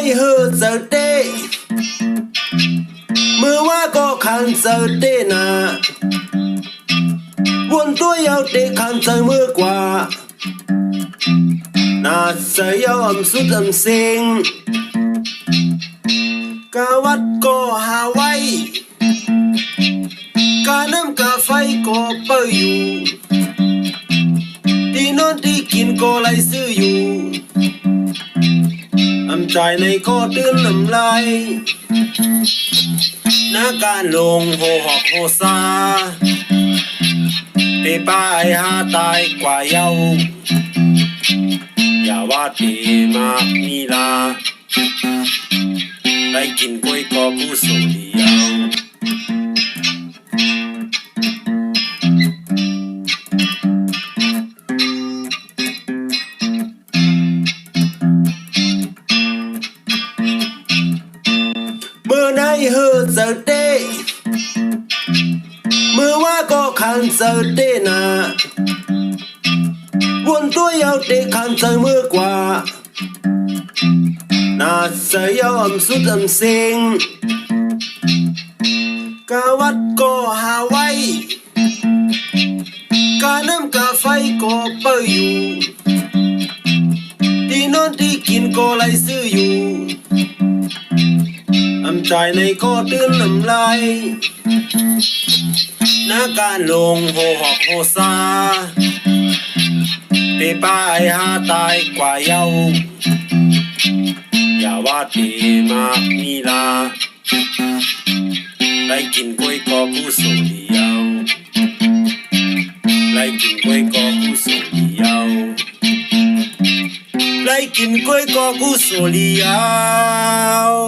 ไม่ her Saturday มื่อว่าก็คันเซอร์นาวนตัวยาวเตคันเซเมื่อกว่า นาเซยาอมสุดอันเซิงกะวัดก็หาไว้กาน้ำกาไฟก็เปอยู่ที่นอนที่กินก็ไลซื้ออยู่ อำใจในก็ตื่นน้ำลายหน้าการลงโหหอกโหซาไปป้ายหาตายกว่าเย้าอย่าว่าตีมากมีลาได้กินกล้วยกอผู้สูงือนให้เฮอเซเตมือว่าก็คันเซเตนาวนตัวยาวเตคันใจมือกว่านาสยอมสุดอำเซิงกาวัดก็หาไว้กาน้ำกาไฟก็เปอยู่ที่นอนที่กินก็ไหลซื้ออยู่ ชายในก็ตื้นลำลายนาการลงโหหอกโหซาเปป้ายหาตายกว่าเยาอย่าว่าเตมากมีลาไล่กินกล้วยกอผู้สูงเดียวไล่กินกล้วยกอผู้สูงเดียวไล่กินกล้วยกอผู้สูงเดียว